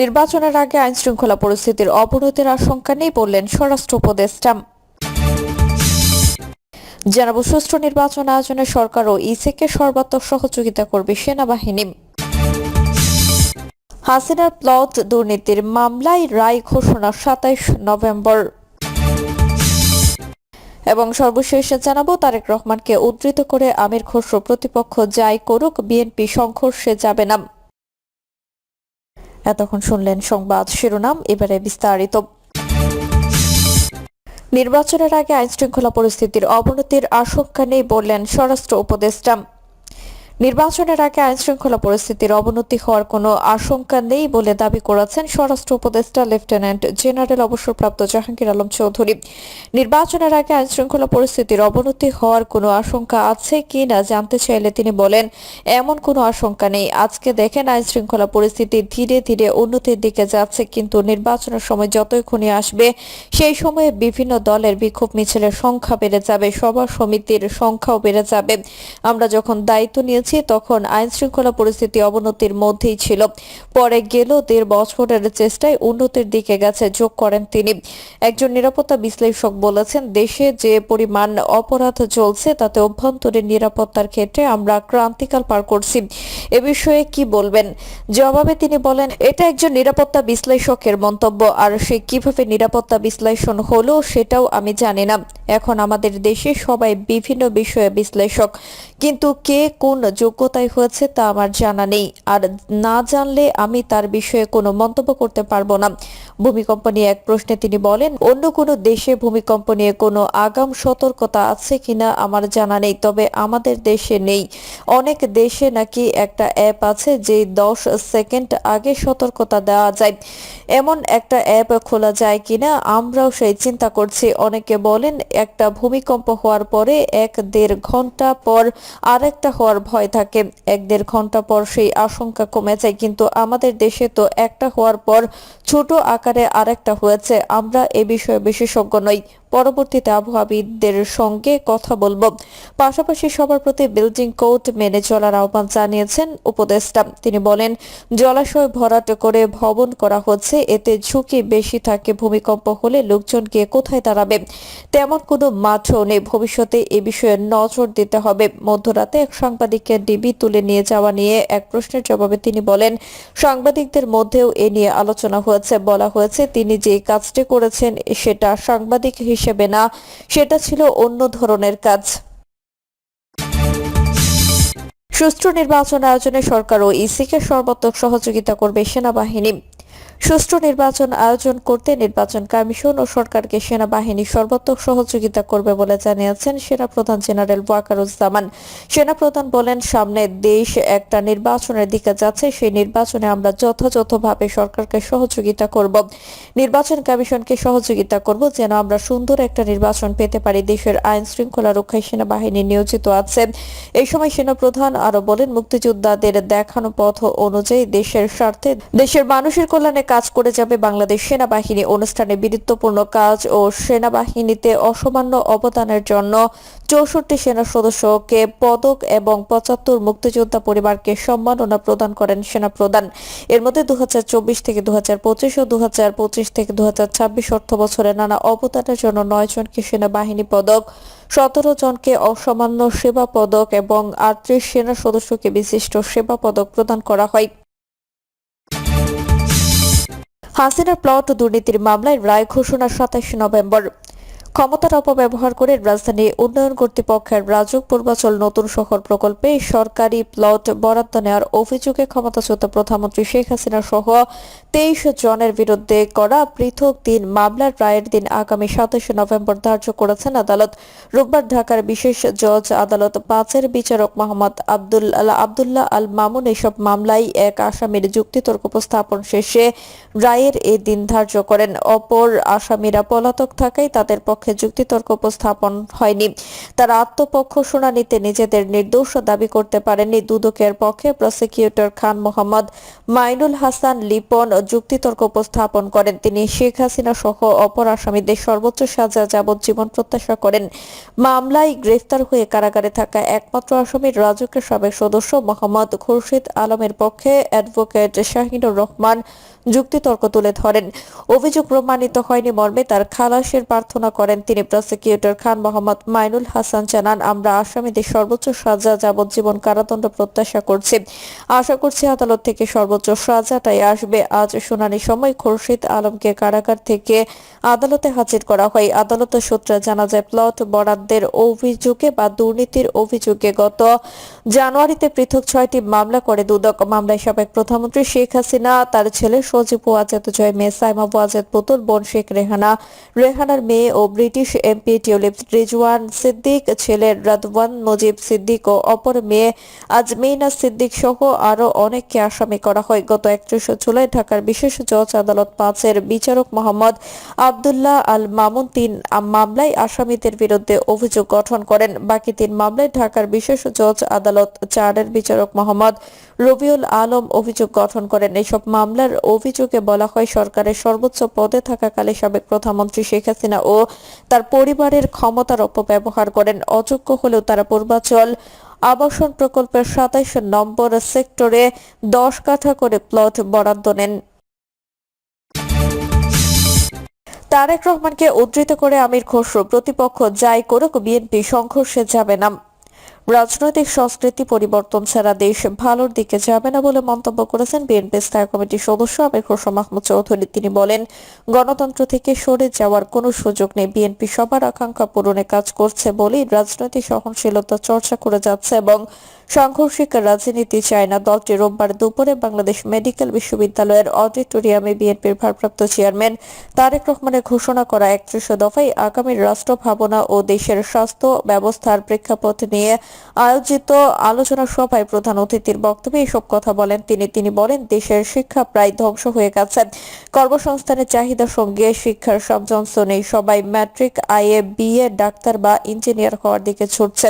নির্বাচনের আগে আইনশৃঙ্খলা পরিস্থিতির অবনতির আশঙ্কা নেই বললেন স্বরাষ্ট্র উপদেষ্টা। জানাব, সুষ্ঠু নির্বাচন আয়োজনে সরকার ও ইসিকে সর্বাত্মক সহযোগিতা করবে সেনাবাহিনী। হাসিনার প্লট দুর্নীতির মামলায় রায় ঘোষণা সাতাইশ নভেম্বর। এবং সর্বশেষে জানাব, তারেক রহমানকে উদ্ধৃত করে আমির খসরু প্রতিপক্ষ যাই করুক, বিএনপি সংঘর্ষে যাবে না। এতক্ষণ শুনলেন সংবাদ শিরোনাম, এবারে বিস্তারিত। নির্বাচনের আগে আইনশৃঙ্খলা পরিস্থিতির অবনতির আশঙ্কা নেই বললেন স্বরাষ্ট্র উপদেষ্টা। নির্বাচনের আগে আইনশৃঙ্খলা পরিস্থিতির অবনতি হওয়ার কোনো আশঙ্কা নেই বলে দাবি করেছেন স্বরাষ্ট্র উপদেষ্টা লেফটেন্যান্ট জেনারেল অবসরপ্রাপ্ত জাহাঙ্গীর আলম চৌধুরী। নির্বাচনের আগে আইনশৃঙ্খলা পরিস্থিতির অবনতি হওয়ার কোনো আশঙ্কা আছে কি না জানতে চাইলে তিনি বলেন, এমন কোনো আশঙ্কা নেই। আজকে দেখেন আইনশৃঙ্খলা পরিস্থিতি ধীরে ধীরে উন্নতির দিকে যাচ্ছে, কিন্তু নির্বাচনের সময় খুনি আসবে, সেই সময়ে বিভিন্ন দলের বিক্ষোভ মিছিলের সংখ্যা বেড়ে যাবে, সভা সমিতির সংখ্যাও বেড়ে যাবে। আমরা যখন দায়িত্ব নিয়েছি তখন আইন শৃঙ্খলা পরিস্থিতি অবনতির মধ্যেই ছিল। পরে গেল দেড় বছরের চেষ্টায় উন্নতির দিকে গেছে, যোগ করেন তিনি। একজন নিরাপত্তা বিশ্লেষক বলেছেন, দেশে যে পরিমাণ অপরাধ চলছে, তাতে অভ্যন্তরীণ নিরাপত্তার ক্ষেত্রে আমরা ক্রান্তিকাল পার করছি। এ বিষয়ে কি বলবেন? জবাবে তিনি বলেন, এটা একজন নিরাপত্তা বিশ্লেষকের মন্তব্য, আর সে কীভাবে নিরাপত্তা বিশ্লেষণ হলো সেটাও আমি জানি না। এখন আমাদের দেশে সবাই বিভিন্ন বিষয়ে বিশ্লেষক। কিন্তু কে কোন যোগ্যতায় হয়েছে তা আমার জানা নেই। আর না জানলে আমি তার বিষয়ে কোনো মন্তব্য করতে পারব না। ভূমিকম্প নিয়ে এক প্রশ্নে তিনি বলেন, অন্য কোনো দেশে ভূমিকম্প নিয়ে কোনো আগাম সতর্কতা আছে কিনা আমার জানা নেই, তবে আমাদের দেশে নেই। অনেক দেশে নাকি একটা অ্যাপ আছে যে দশ সেকেন্ড আগে সতর্কতা দেওয়া যায়। এমন একটা অ্যাপ খোলা যায় কিনা আমরাও সেই চিন্তা করছি। অনেকে বলেন, একটা ভূমিকম্প হওয়ার পরে এক দেড় ঘণ্টা পর আরেকটা হওয়ার ভয় থাকে। এক দেড় ঘণ্টা পর সেই আশঙ্কা কমে যায়, কিন্তু আমাদের দেশে তো একটা হওয়ার পর ছোট আকারে আরেকটা হয়েছে। আমরা এ বিষয়ে বিশেষজ্ঞ নই। পরবর্তীতে আবহাওয়াবিদদের সঙ্গে কথা বলব। পাশাপাশি সবার প্রতি বিল্ডিং কোড মেনে চলার আহ্বান জানিয়েছেন উপদেষ্টা। তিনি বলেন, জলাশয় ভরাট করে ভবন করা হচ্ছে, এতে ঝুঁকি বেশি থাকে, ভূমিকম্প হলে লোকজন গিয়ে কোথায় দাঁড়াবে? তেমন কোনো মাঠও নেই, ভবিষ্যতে এ বিষয়ে নজর দিতে হবে। মধ্যরাতে এক সাংবাদিককে ডিবি তুলে নিয়ে যাওয়া নিয়ে এক প্রশ্নের জবাবে তিনি বলেন, সাংবাদিকদের মধ্যেও এ নিয়ে আলোচনা হয়েছে, বলা হয়েছে তিনি যে কাজটি করেছেন সেটা সাংবাদিক হিসেবে না, সেটা ছিল অন্য ধরনের কাজ। সুষ্ঠু নির্বাচন আয়োজনে সরকার ও ইসিকে সর্বাত্মক সহযোগিতা করবে সেনাবাহিনী। সুষ্ঠু নির্বাচন আয়োজন করতে নির্বাচন কমিশন ও সরকারকে সেনাবাহিনী সর্বাত্মক সহযোগিতা করবে বলে জানিয়েছেন সেনাপ্রধান জেনারেল ওয়াকারুজ্জামান। সেনাপ্রধান বলেন, সামনে দেশ একটা নির্বাচনের দিকে যাচ্ছে, সেই নির্বাচনে আমরা যথাযথভাবে সরকারকে সহযোগিতা করব। নির্বাচন কমিশনকে সহযোগিতা করব যেন আমরা সুন্দর একটা নির্বাচন পেতে পারি। দেশের আইন শৃঙ্খলা রক্ষায় সেনাবাহিনী নিয়োজিত আছে। এই সময় সেনাপ্রধান আরও বলেন, মুক্তিযোদ্ধাদের দেখানো পথ অনুযায়ী দেশের স্বার্থে, দেশের মানুষের কল্যাণে কাজ করে যাবে বাংলাদেশ সেনাবাহিনী। অনুষ্ঠানে বীরত্বপূর্ণ কাজ ও সেনাবাহিনীতে অসামান্য অবদানের জন্য চৌষট্টি সেনা সদস্যকে পদক এবং পঁচাত্তর মুক্তিযোদ্ধা পরিবারকে সম্মাননা প্রদান করেন সেনাপ্রধান। এর মধ্যে দুহাজার চব্বিশ থেকে দু হাজার পঁচিশ ও দু হাজার পঁচিশ থেকে দু হাজার ছাব্বিশ অর্থ বছরে নানা অবদানের জন্য নয় জনকে সেনাবাহিনী পদক, সতেরো জনকে অসামান্য সেবা পদক এবং আটত্রিশ সেনা সদস্যকে বিশিষ্ট সেবা পদক প্রদান করা হয়। হাসিনার প্লট দুর্নীতির মামলায় রায় ঘোষণা সাতাশে নভেম্বর। ক্ষমতার অপব্যবহার করে রাজধানী উন্নয়ন কর্তৃপক্ষের রাজুক পূর্বাচল নতুন শহর প্রকল্পে সরকারি প্লট বরাদ্দ নেওয়ার অভিযোগে ক্ষমতাচ্যুত প্রধানমন্ত্রী শেখ হাসিনা সহ তেইশ জনের বিরুদ্ধে করা পৃথক তিন মামলার রায়ের দিন আগামী সাতাশে নভেম্বর ধার্য করেছেন আদালত। রোববার ঢাকার বিশেষ জজ আদালত পাঁচের বিচারক মোহাম্মদ আব্দুল আবদুল্লাহ আল মামুন এসব মামলায় এক আসামির যুক্তিতর্ক উপস্থাপন শেষে রায়ের এ দিন ধার্য করেন। অপর আসামিরা পলাতক থাকায় তাদের পক্ষে যুক্তিতর্ক উপস্থাপন হয়নি। তারা আত্মপক্ষ শুনানিতে নিজেদের নির্দোষ দাবি করতে পারেননি। দুদকের পক্ষে প্রসিকিউটর খান মোহাম্মদ মাইনুল হাসান লিপন যুক্তিতর্ক উপস্থাপন করেন তিনি। শেখ হাসিনা সহ অপর আসামিদের সর্বোচ্চ সাজা যাবজ্জীবন প্রত্যাশা করেন। মামলায় গ্রেফতার হয়ে কারাগারে থাকা একমাত্র আসামির রাজুকের সাবেক সদস্য মোহাম্মদ খুরশিদ আলমের পক্ষে অ্যাডভোকেট শাহিনুর রহমান যুক্তিতর্ক তুলে ধরেন। অভিযোগ প্রমাণিত হয়নি মর্মে তার খালাসের প্রার্থনা করেন তিনি। প্রসিকিউটর খান মোহাম্মদ মাইনুল হাসান জানান, আমরা আসামিদের সর্বোচ্চ সাজা যাবজ্জীবন কারাদণ্ড প্রত্যাশা করছি। আশা করছি আদালত থেকে সর্বোচ্চ সাজাটাই আসবে। আজ শুনানির সময় খুরশিদ আলমকে কারাগার থেকে আদালতে হাজির করা হয়। আদালতের সূত্রে জানা যায়, প্লট বরাদ্দের অভিযোগে বা দুর্নীতির অভিযোগে গত জানুয়ারিতে পৃথক ছয়টি মামলা করে দুদক। মামলায় সাবেক প্রধানমন্ত্রী শেখ হাসিনা, তার ছেলে সজীব ওয়াজেদ, জয় মেয়ে সাইমা ওয়াজেদ, পুতুল বোন শেখ রেহানা, রেহানার মেয়ে ও British MP tulip Rizwan Siddiq, ছেলে রাদওয়ান নজিব সিদ্দিক ও অপর মেয়ে আজমিনা সিদ্দিক সহ আরও অনেককে আসামি করা হয়। গত একত্রিশে জুলাই ঢাকার বিশেষ জজ আদালত পাঁচের বিচারক মোহাম্মদ আবদুল্লাহ আল মামুন তিন মামলায় আসামিদের বিরুদ্ধে অভিযোগ গঠন করেন। বাকি তিন মামলায় ঢাকার বিশেষ জজ আদালত চারের বিচারক মোহাম্মদ রবিউল আলম অভিযোগ গঠন করেন। এসব মামলার অভিযোগে বলা হয়, সরকারের সর্বোচ্চ পদে থাকাকালে সাবেক প্রধানমন্ত্রী শেখ হাসিনা ও তার পরিবারের ক্ষমতার অপব্যবহার করেন। অযোগ্য হলেও তারা পূর্বাচল আবাসন প্রকল্পের সাতাইশ নম্বর সেক্টরে দশ কাঠা করে প্লট বরাদ্দ নেন। তারেক রহমানকে উদ্ধৃত করে আমির খসরু, প্রতিপক্ষ যাই করুক, বিএনপি সংঘর্ষে যাবে না। রাজনৈতিক সংস্কৃতি পরিবর্তন ছাড়া দেশ ভালোর দিকে যাবে না বলে মন্তব্য করেছেন বিএনপি স্থায়ী কমিটির সদস্য আমির খসরু মাহমুদ চৌধুরী। তিনি বলেন, গণতন্ত্র থেকে সরে যাওয়ার কোনো সুযোগ নেই। বিএনপি সবার আকাঙ্ক্ষা পূরণে কাজ করছে বলেই রাজনৈতিক সহনশীলতা চর্চা করে যাচ্ছে এবং সাংঘর্ষিক রাজনীতি চায় না দলটি রোববার দুপুরে বাংলাদেশ মেডিকেল বিশ্ববিদ্যালয়ের অডিটোরিয়ামে বিএনপির ভারপ্রাপ্ত চেয়ারম্যান তারেক রহমানের ঘোষণা করা একত্রিশ দফায় আগামী রাষ্ট্র ভাবনা ও দেশের স্বাস্থ্য ব্যবস্থার প্রেক্ষাপট নিয়ে আয়োজিত আলোচনা সভায় প্রধান অতিথির বক্তব্যে এসব কথা বলেন তিনি। তিনি বলেন, দেশের শিক্ষা প্রায় ধ্বংস হয়ে গেছে। কর্মসংস্থানের চাহিদার সঙ্গে শিক্ষার সামঞ্জস্য নেই সবাই ম্যাট্রিক, আইএ, বিএ, ডাক্তার বা ইঞ্জিনিয়ার হওয়ার দিকে ছুটছে।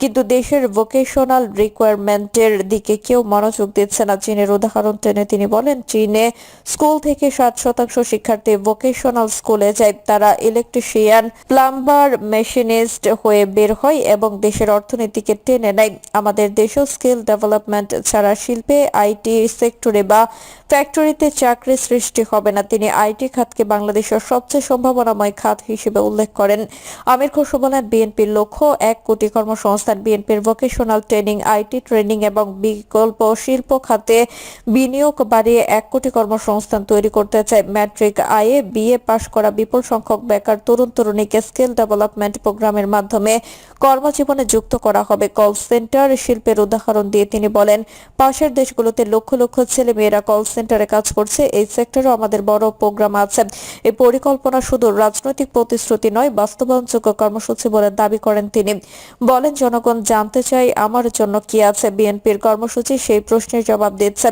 কিন্তু দেশের ভোকেশনাল রিকোয়ারমেন্টের দিকে কেউ মনোযোগ দিচ্ছে না। চীনের উদাহরণ টেনে তিনি বলেন, চীনে স্কুল থেকে ষাট শতাংশ শিক্ষার্থী ভোকেশনাল স্কুলে যায়। তারা ইলেকট্রিশিয়ান প্লাম্বার মেশিনিস্ট হয়ে বের হয় এবং দেশের অর্থনীতিকে টেনে নেয়। আমাদের দেশেও স্কিল ডেভেলপমেন্ট ছাড়া শিল্পে, আইটি সেক্টরে বা ফ্যাক্টরিতে চাকরি সৃষ্টি হবে না। তিনি আইটি খাতকে বাংলাদেশের সবচেয়ে সম্ভাবনাময় খাত হিসেবে উল্লেখ করেন। আমির খসরু বলেন, বিএনপির লক্ষ্য, এক কোটি কর্মসংস্থান। বিএনপির ভোকেশনাল ট্রেনিং আইটি ট্রেনিং এবং বিকল্প শিল্প খাতে বিনিয়োগ বাড়িয়ে এক কোটি কর্মসংস্থান তৈরি করতে চায় ম্যাট্রিক আইএ। বিএ পাশ করা বিপুল সংখ্যক বেকার তরুণ তরুণীকে স্কিল ডেভেলপমেন্ট প্রোগ্রামের মাধ্যমে কর্মজীবনে যুক্ত করা হবে। কল সেন্টার শিল্পের উদাহরণ দিয়ে তিনি বলেন, পাশের দেশগুলোতে লক্ষ লক্ষ ছেলে মেয়েরা কল সেন্টারে কাজ করছে। এই সেক্টরেও আমাদের বড় প্রোগ্রাম আছে। এই পরিকল্পনা শুধু রাজনৈতিক প্রতিশ্রুতি নয়, বাস্তবায়নযোগ্য কর্মসূচি বলে দাবি করেন তিনি। বলেন, জনগণ জানতে চাই আমার জন্য কি আছে বিএনপির কর্মসূচি? সেই প্রশ্নের জবাব দিচ্ছে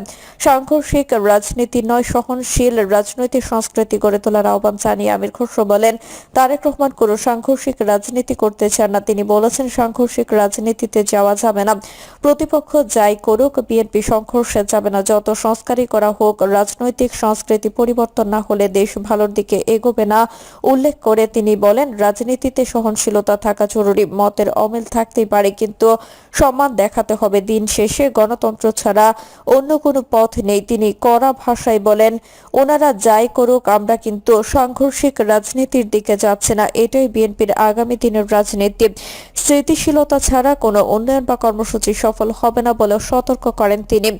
সাংঘর্ষিক রাজনীতি নয়, সহনশীল রাজনৈতিক সংস্কৃতি গড়ে তোলার আহ্বান জানিয়ে আমির খসরু বলেন, তারেক রহমান কোনো সাংঘর্ষিক রাজনীতি করতে চান না। তিনি বলেছেন, সাংঘর্ষিক রাজনীতিতে যাওয়া যাবে না। প্রতিপক্ষ যাই করুক, বিএনপি সংঘর্ষে যাবে না। যত সংস্কারই করা হোক, রাজনৈতিক সংস্কৃতি পরিবর্তন না হলে দেশ ভালোর দিকে এগোবে না। উল্লেখ করে তিনি বলেন, রাজনীতিতে সহনশীলতা থাকা জরুরি। মতের অমিল থাকতেই পারে, কিন্তু সম্মান দেখাতে হবে। দিন শেষে গণতন্ত্র ছাড়া অন্য কোনো পথ নেই। তিনি কড়া ভাষায় বলেন, ওনারা যাই করুক, আমরা কিন্তু সাংঘর্ষিক রাজনীতির দিকে যাচ্ছে না। এটাই বিএনপির আগামী দিনের রাজনীতি। স্থিতিশীলতা ছাড়া কোনো উন্নয়ন বা কর্মসূচি সফল হবে না বলে সতর্ক করেন তিনি।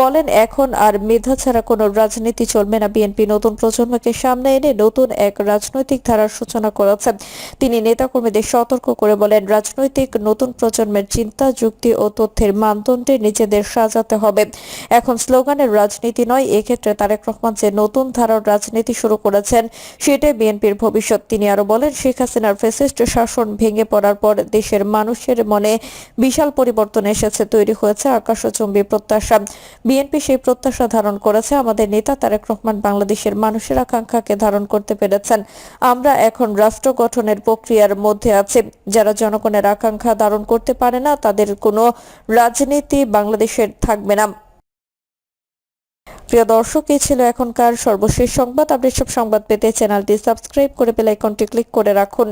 বলেন, এখন আর মেধা ছাড়া কোনো রাজনীতি চলবে না। বিএনপি নতুন প্রজন্মকে সামনে এনে নতুন এক রাজনৈতিক ধারার সূচনা করেছেন তিনি নেতাকর্মীদের সতর্ক করে বলেন, রাজনৈতিক নতুন প্রজন্মের চিন্তা, যুক্তি ও তথ্যের মানদণ্ডে নিজেদের সাজাতে হবে। এখন স্লোগানের রাজনীতি নয়, এক্ষেত্রে তারেক রহমান যে নতুন ধারার রাজনীতি শুরু করেছেন, সেটাই বিএনপির ভবিষ্যৎ। তিনি আরও বলেন, শেখ হাসিনার ফেসিস্ট শাসন ভেঙে পড়ার পর দেশের মানুষের মনে বিশাল পরিবর্তন এসেছে, তৈরি হয়েছে আকাশচুম্বী প্রত্যাশা। বিএনপি সেই প্রত্যাশা ধারণ করেছে, আমাদের নেতা তারেক রহমান বাংলাদেশের মানুষের আকাঙ্ক্ষাকে ধারণ করতে পেরেছেন। আমরা এখন রাষ্ট্র গঠনের প্রক্রিয়ার মধ্যে আছি, যারা জনগণের আকাঙ্ক্ষা ধারণ করতে পারে না, তাদের কোনো রাজনীতি বাংলাদেশের থাকবে না। প্রিয় দর্শক, এই ছিল এখনকার সর্বশেষ সংবাদ। আপনি সব সংবাদ পেতে চ্যানেলটি সাবস্ক্রাইব করে বেল আইকনটি ক্লিক করে রাখুন।